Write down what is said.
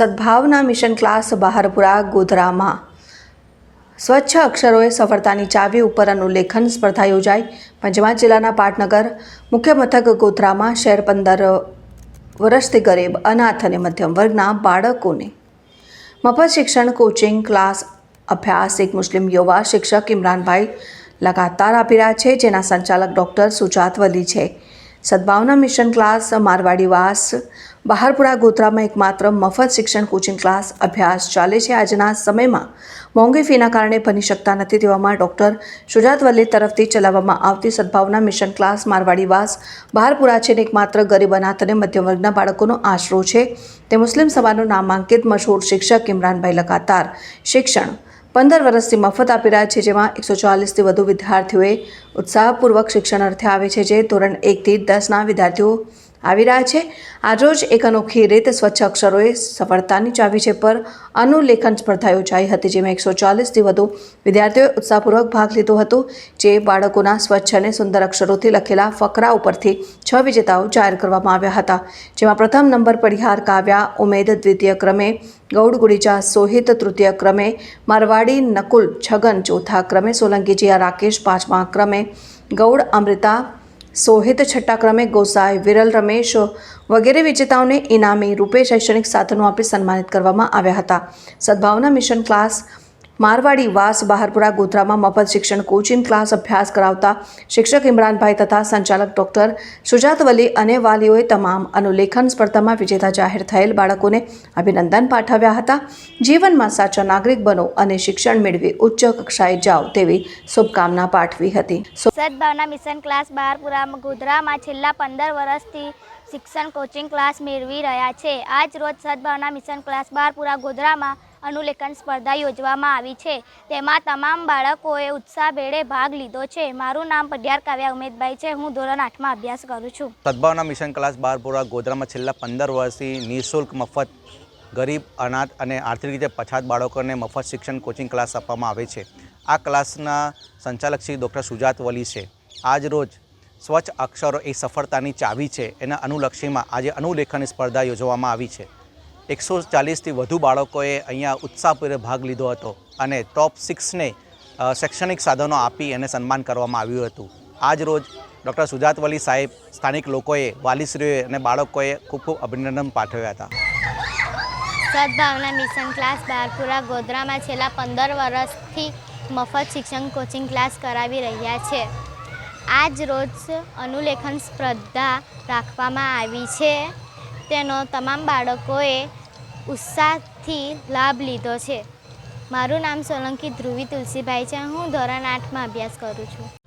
સદભાવના mission class Baharpura, ગોધરામાં. સ્વચ્છ અક્ષરોએ સફળતાની ચાવી ઉપર અનુલેખન સ્પર્ધા યોજાઈ. પંચમહાલ જિલ્લાના પાટનગર, મુખ્ય મથક ગોધરામાં, શહેર પંદર વર્ષથી ગરીબ, અનાથ અને મધ્યમ વર્ગના બાળકોને. મફત શિક્ષણ, કોચિંગ ક્લાસ અભ્યાસ એક મુસ્લિમ યુવા શિક્ષક ઇમરાનભાઈ લગાતાર આપી રહ્યા છે, જેના સંચાલક ડૉક્ટર સુજાત વલી છે. સદભાવના મિશન ક્લાસ મારવાડીવાસ બહારપુરા ગોધરામાં એકમાત્ર મફત શિક્ષણ કોચિંગ ક્લાસ અભ્યાસ ચાલે છે. આજના સમયમાં મોંઘી ફીના કારણે બની શકતા નથી તેવામાં ડૉક્ટર સુજાત વલ્લી તરફથી ચલાવવામાં આવતી સદભાવના મિશન ક્લાસ મારવાડીવાસ બહારપુરા છે ને એકમાત્ર ગરીબ અનાથ અને મધ્યમ વર્ગના બાળકોનો આશરો છે. તે મુસ્લિમ સભાનું નામાંકિત મશહૂર શિક્ષક ઇમરાનભાઈ લગાતાર શિક્ષણ પંદર વર્ષથી મફત આપી રહ્યા છે, જેમાં એકસો ચાલીસથી વધુ વિદ્યાર્થીઓએ ઉત્સાહપૂર્વક શિક્ષણ અર્થે આવે છે, જે ધોરણ એકથી દસના વિદ્યાર્થીઓ આવી રહ્યા છે. આજરોજ એક અનોખી રીત સ્વચ્છ અક્ષરોએ સફળતાની ચાવી છે પર અનુલેખન સ્પર્ધા યોજાઈ હતી, જેમાં એકસો ચાલીસથી વધુ વિદ્યાર્થીઓએ ઉત્સાહપૂર્વક ભાગ લીધો હતો, જે બાળકોના સ્વચ્છ અને સુંદર અક્ષરોથી લખેલા ફકરા ઉપરથી છ વિજેતાઓ જાહેર કરવામાં આવ્યા હતા. જેમાં પ્રથમ નંબર પરિહાર કાવ્યા, ઉમેદ દ્વિતીય ક્રમે, ગૌડ ગુડીચા સોહિત તૃતીય ક્રમે, મારવાડી નકુલ છગન ચોથા ક્રમે સોલંકીજી જીયા રાકેશ પાંચમા ક્રમે, ગૌડ અમૃતા સોહિત છઠ્ઠા ક્રમે ગોસાઈ, વિરલ રમેશ વગેરે વિજેતાઓને ઇનામી રૂપે શૈક્ષણિક સાધનો આપી સન્માનિત કરવામાં આવ્યા હતા. સદભાવના મિશન ક્લાસ મારવાડી વાસ બહારપુરા ગોધરામાં મફત શિક્ષણ કોચિંગ ક્લાસ અભ્યાસ કરાવતા શિક્ષક ઇમરાનભાઈ તથા સંચાલક ડૉક્ટર સુજાત વલી અને વાલીઓએ તમામ અનુલેખન સ્પર્ધામાં વિજેતા જાહેર થયેલ બાળકોને અભિનંદન પાઠવ્યા હતા. જીવનમાં સાચા નાગરિક બનો અને શિક્ષણ મેળવી ઉચ્ચ કક્ષાએ જાઓ તેવી શુભકામના પાઠવી હતી. સદભાવના મિશન ક્લાસ બહારપુરા ગોધરામાં છેલ્લા પંદર વર્ષથી શિક્ષણ કોચિંગ ક્લાસ મેળવી રહ્યા છે. આજ રોજ સદભાવના મિશન ક્લાસ બહારપુરા ગોધરામાં અનુલેખન સ્પર્ધા યોજવામાં આવી છે. તેમાં તમામ બાળકોએ ઉત્સાહભેરે ભાગ લીધો છે. મારું નામ પઢિયાર કાવ્યા ઉમેદભાઈ છે. હું ધોરણ આઠમાં અભ્યાસ કરું છું. સદભાવના મિશન ક્લાસ બારપુરા ગોધરામાં છેલ્લા પંદર વર્ષથી નિઃશુલ્ક મફત, ગરીબ, અનાથ અને આર્થિક રીતે પછાત બાળકોને મફત શિક્ષણ કોચિંગ ક્લાસ આપવામાં આવે છે. આ ક્લાસના સંચાલક શ્રી ડૉક્ટર સુજાત વલી છે. આજ રોજ સ્વચ્છ અક્ષરો એ સફળતાની ચાવી છે. એના અનુલક્ષીમાં આજે અનુલેખન સ્પર્ધા યોજવામાં આવી છે. એકસો ચાલીસથી વધુ બાળકોએ અહીંયા ઉત્સાહપૂર્વક ભાગ લીધો હતો અને ટોપ સિક્સને શૈક્ષણિક સાધનો આપી અને સન્માન કરવામાં આવ્યું હતું. આજ રોજ ડૉક્ટર સુજાત વલી સાહેબ સ્થાનિક લોકોએ વાલીશ્રીઓએ અને બાળકોએ ખૂબ ખૂબ અભિનંદન પાઠવ્યા હતા. સદભાવના મિશન ક્લાસ બારપુરા ગોધરામાં છેલ્લા પંદર વર્ષથી મફત શિક્ષણ કોચિંગ ક્લાસ કરાવી રહ્યા છે. આજ રોજ અનુલેખન સ્પર્ધા રાખવામાં આવી છે. તેનો તમામ બાળકોએ ઉત્સાહથી લાભ લીધો છે. મારું નામ સોલંકી ધ્રુવી તુલસીભાઈ છે. હું ધોરણ આઠમાં અભ્યાસ કરું છું.